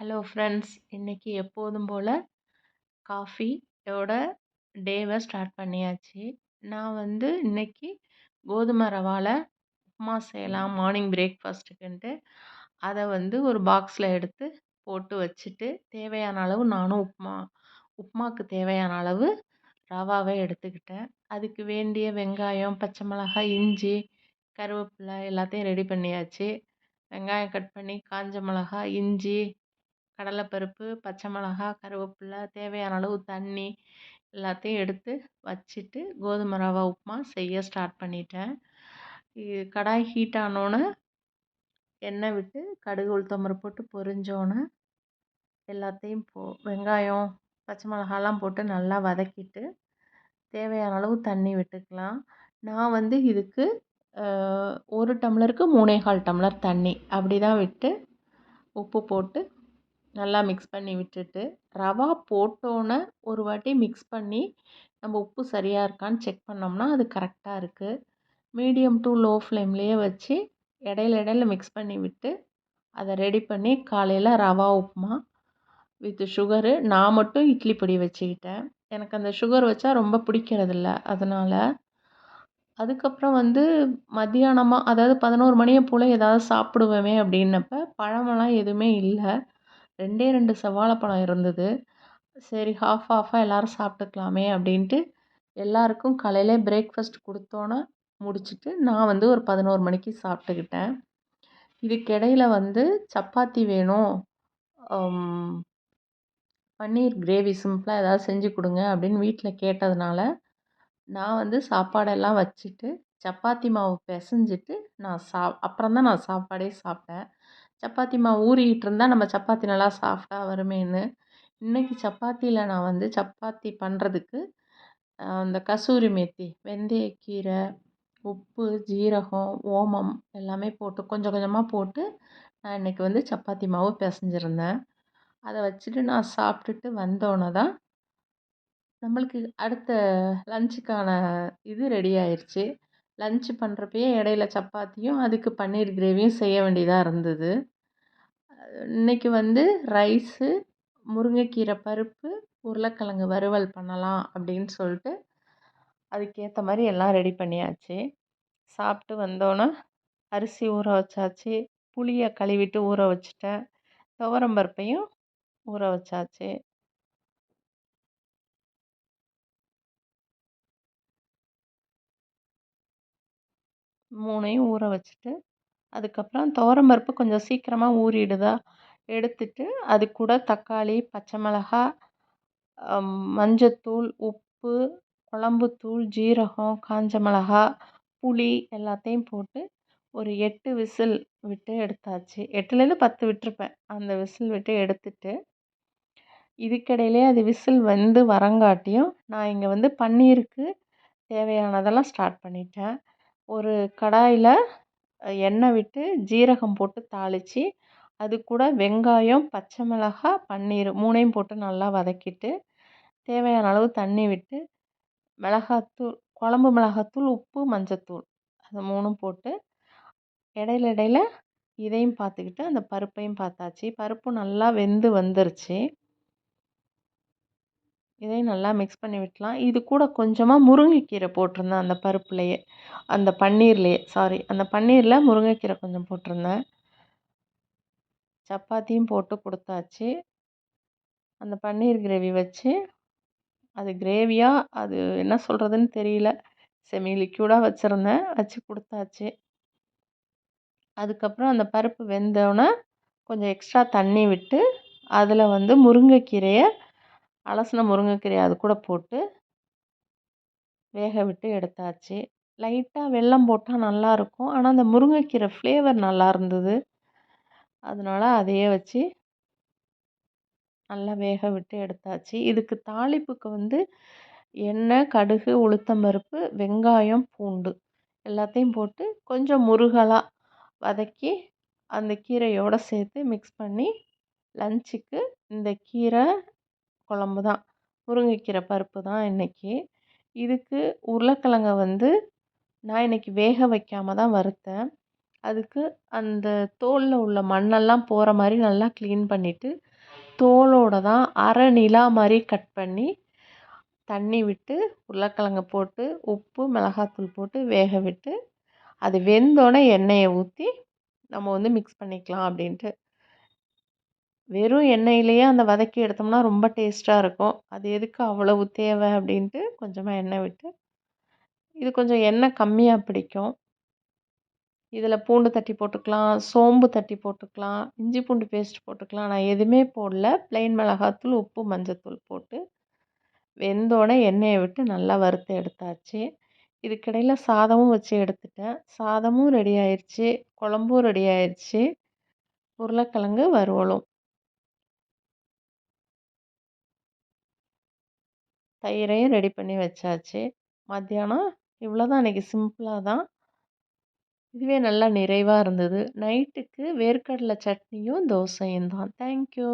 Hello friends இன்றைக்கி எப்போதும் போல் காஃபியோட டேவை ஸ்டார்ட் பண்ணியாச்சு. நான் வந்து இன்றைக்கி கோதுமை ரவாவில் உப்புமா செய்யலாம் மார்னிங் பிரேக்ஃபாஸ்ட்டுக்குன்ட்டு அதை வந்து ஒரு பாக்ஸில் எடுத்து போட்டு வச்சுட்டு தேவையான அளவு நானும் உப்புமா உப்புமாவுக்கு தேவையான அளவு ரவாவை எடுத்துக்கிட்டேன். அதுக்கு வேண்டிய வெங்காயம் பச்சை மிளகாய் இஞ்சி கருவேப்பிலை எல்லாத்தையும் ரெடி பண்ணியாச்சு. வெங்காயம் கட் பண்ணி காஞ்ச மிளகாய் இஞ்சி கடலைப்பருப்பு பச்சை மிளகா கருவேப்பில்லை தேவையான அளவு தண்ணி எல்லாத்தையும் எடுத்து வச்சுட்டு கோதுமை ரவா உப்புமா செய்ய ஸ்டார்ட் பண்ணிட்டேன். இது கடாய் ஹீட் ஆனோடனே எண்ணெய் விட்டு கடுகு உளுத்தம்பரு போட்டு பொரிஞ்சோன்னே எல்லாத்தையும் போ வெங்காயம் பச்சை மிளகாலாம் போட்டு நல்லா வதக்கிட்டு தேவையான அளவு தண்ணி விட்டுக்கலாம். நான் வந்து இதுக்கு ஒரு டம்ளருக்கு மூணே கால் டம்ளர் தண்ணி அப்படி தான் விட்டு உப்பு போட்டு நல்லா மிக்ஸ் பண்ணி விட்டுட்டு ரவா போட்டோன்னே ஒரு வாட்டி மிக்ஸ் பண்ணி நம்ம உப்பு சரியாக இருக்கான்னு செக் பண்ணோம்னா அது கரெக்டாக இருக்குது மீடியம் டு லோ ஃப்ளேம்லேயே வச்சு இடையில இடையில மிக்ஸ் பண்ணி விட்டு அதை ரெடி பண்ணி காலையில் ரவா உப்புமா வித் சுகரு நான் மட்டும் இட்லி பொடி வச்சுக்கிட்டேன். எனக்கு அந்த சுகர் வச்சா ரொம்ப பிடிக்கிறதில்ல. அதனால் அதுக்கப்புறம் வந்து மத்தியானமாக அதாவது பதினோரு மணியை போல் ஏதாவது சாப்பிடுவேமே அப்படின்னப்ப பழமெல்லாம் எதுவுமே இல்லை. ரெண்டே ரெண்டு செவ்வாழைப்பழம் இருந்தது. சரி ஹாஃப் ஹாஃபாக எல்லோரும் சாப்பிட்டுக்கலாமே அப்படின்ட்டு எல்லாருக்கும் காலையிலே பிரேக்ஃபாஸ்ட் கொடுத்தோன்னே முடிச்சுட்டு நான் வந்து ஒரு பதினோரு மணிக்கு சாப்பிட்டுக்கிட்டேன். இதுக்கிடையில் வந்து சப்பாத்தி வேணும். பன்னீர் கிரேவி சிம்பிளாக ஏதாவது செஞ்சு கொடுங்க அப்படின்னு வீட்டில் கேட்டதுனால நான் வந்து சாப்பாடெல்லாம் வச்சுட்டு சப்பாத்தி மாவு பிசைஞ்சிட்டு நான் சா அப்புறம் தான் நான் சாப்பாடே சாப்பிட்டேன். சப்பாத்தி மாவு ஊறிக்கிட்டு இருந்தால் நம்ம சப்பாத்தி நல்லா சாஃப்டாக வருமேன்னு. இன்றைக்கி சப்பாத்தியில் நான் வந்து சப்பாத்தி பண்ணுறதுக்கு அந்த கசூரி மேத்தி வெந்தயக்கீரை உப்பு ஜீரகம் ஓமம் எல்லாமே போட்டு கொஞ்சம் கொஞ்சமாக போட்டு நான் இன்றைக்கி வந்து சப்பாத்தி மாவு பிசைஞ்சிருந்தேன். அதை வச்சுட்டு நான் சாப்பிட்டுட்டு வந்தோன்னே தான் நம்மளுக்கு அடுத்த லஞ்சுக்கான இது ரெடி ஆயிடுச்சு லஞ்சு பண்ணுறப்பயே இடையில சப்பாத்தியும் அதுக்கு பன்னீர் கிரேவியும் செய்ய வேண்டியதாக இருந்தது. இன்றைக்கி வந்து ரைஸு முருங்கைக்கீரை பருப்பு உருளைக்கிழங்கு வறுவல் பண்ணலாம் அப்படின்னு சொல்லிட்டு அதுக்கேற்ற மாதிரி எல்லாம் ரெடி பண்ணியாச்சு. சாப்பிட்டு வந்தோன்னே அரிசி ஊற வச்சாச்சு புளியை கழுவிட்டு ஊற வச்சுட்டேன். துவரம் பருப்பையும் ஊற வச்சாச்சு. மூணையும் ஊற வச்சுட்டு அதுக்கப்புறம் துவரம் பருப்பு கொஞ்சம் சீக்கிரமாக ஊறிடுதா? எடுத்துட்டு அது கூட தக்காளி பச்சை மிளகா மஞ்சத்தூள் உப்பு குழம்புத்தூள் ஜீரகம் காஞ்ச மிளகா புளி எல்லாத்தையும் போட்டு ஒரு எட்டு விசில் விட்டு எடுத்தாச்சு. எட்டுலேருந்து பத்து விட்டுருப்பேன். அந்த விசில் விட்டு எடுத்துட்டு இதுக்கிடையிலே அது விசில் வந்து வரங்காட்டியும் நான் இங்கே வந்து பன்னீருக்கு தேவையானதெல்லாம் ஸ்டார்ட் பண்ணிட்டேன். ஒரு கடாயில் எண்ணெய் விட்டு ஜீரகம் போட்டு தாளித்து அது கூட வெங்காயம் பச்சை மிளகாய் பன்னீர் மூணையும் போட்டு நல்லா வதக்கிட்டு தேவையான அளவு தண்ணி விட்டு மிளகாத்தூள் குழம்பு மிளகாத்தூள் உப்பு மஞ்சத்தூள் அது மூணும் போட்டு இடையில இடையில இதையும் பார்த்துக்கிட்டு அந்த பருப்பையும் பார்த்தாச்சு. பருப்பு நல்லா வெந்து வந்துருச்சு. இதையும் நல்லா மிக்ஸ் பண்ணி விட்டலாம். இது கூட கொஞ்சமாக முருங்கைக்கீரை போட்டிருந்தேன் அந்த பருப்புலையே. அந்த பன்னீர்லேயே சாரி அந்த பன்னீரில் முருங்கைக்கீரை கொஞ்சம் போட்டிருந்தேன். சப்பாத்தியும் போட்டு கொடுத்தாச்சு. அந்த பன்னீர் கிரேவி வச்சு அது கிரேவியாக அது என்ன சொல்கிறதுன்னு தெரியல. செமி லிக்யூடாக வச்சுருந்தேன். வச்சு கொடுத்தாச்சு. அதுக்கப்புறம் அந்த பருப்பு வெந்தோடனே கொஞ்சம் எக்ஸ்ட்ரா தண்ணி விட்டு அதில் வந்து முருங்கைக்கீரையை அலசின முருங்கைக்கீரையை அது கூட போட்டு வேக விட்டு எடுத்தாச்சு. லைட்டாக வெல்லம் போட்டால் நல்லாயிருக்கும் ஆனால் அந்த முருங்கைக்கீரை ஃப்ளேவர் நல்லா இருந்தது அதனால் அதையே வச்சு நல்லா வேக விட்டு எடுத்தாச்சு. இதுக்கு தாளிப்புக்கு வந்து எண்ணெய் கடுகு உளுத்தம்பருப்பு வெங்காயம் பூண்டு எல்லாத்தையும் போட்டு கொஞ்சம் முருகலாக வதக்கி அந்த கீரையோடு சேர்த்து மிக்ஸ் பண்ணி லஞ்சுக்கு இந்த கீரை குழம்பு தான். முருங்கைக்கீரை பருப்பு தான் இன்றைக்கி இதுக்கு உருளைக்கெழங்க வந்து நான் இன்றைக்கி வேக வைக்காமல் தான் வறுத்தேன். அதுக்கு அந்த தோலில் உள்ள மண்ணெல்லாம் போகிற மாதிரி நல்லா க்ளீன் பண்ணிவிட்டு தோலோட தான் அரை நிலா மாதிரி கட் பண்ணி தண்ணி விட்டு உருளைக்கெழங்க போட்டு உப்பு மிளகாத்தூள் போட்டு வேக விட்டு அது வெந்தோடனே எண்ணெயை ஊற்றி நம்ம வந்து மிக்ஸ் பண்ணிக்கலாம் அப்படின்ட்டு. வெறும் எண்ணெயிலேயே அந்த வதக்கி எடுத்தோம்னா ரொம்ப டேஸ்ட்டாக இருக்கும். அது எதுக்கு அவ்வளவு தேவை அப்படின்ட்டு கொஞ்சமாக எண்ணெய் விட்டு இது கொஞ்சம் எண்ணெய் கம்மியாக பிடிக்கும். இதில் பூண்டு தட்டி போட்டுக்கலாம் சோம்பு தட்டி போட்டுக்கலாம் இஞ்சி பூண்டு பேஸ்ட் போட்டுக்கலாம். நான் எதுவுமே போடல. ப்ளைன் மிளகாத்தூள் உப்பு மஞ்சத்தூள் போட்டு வெந்தோடனே எண்ணெயை விட்டு நல்லா வறுத்து எடுத்தாச்சு. இதுக்கிடையில் சாதமும் வச்சு எடுத்துட்டேன். சாதமும் ரெடி ஆயிடுச்சு குழம்பும் ரெடி ஆயிடுச்சு உருளைக்கிழங்கு வறுவலும். தயிரையும் ரெடி பண்ணி வச்சாச்சு. மத்தியானம் இவ்வளோ தான் அன்றைக்கி சிம்பிளாக தான். இதுவே நல்லா நிறைவாக இருந்தது. நைட்டுக்கு வேர்க்கடலை சட்னியும் தோசையும் தான். தேங்க்யூ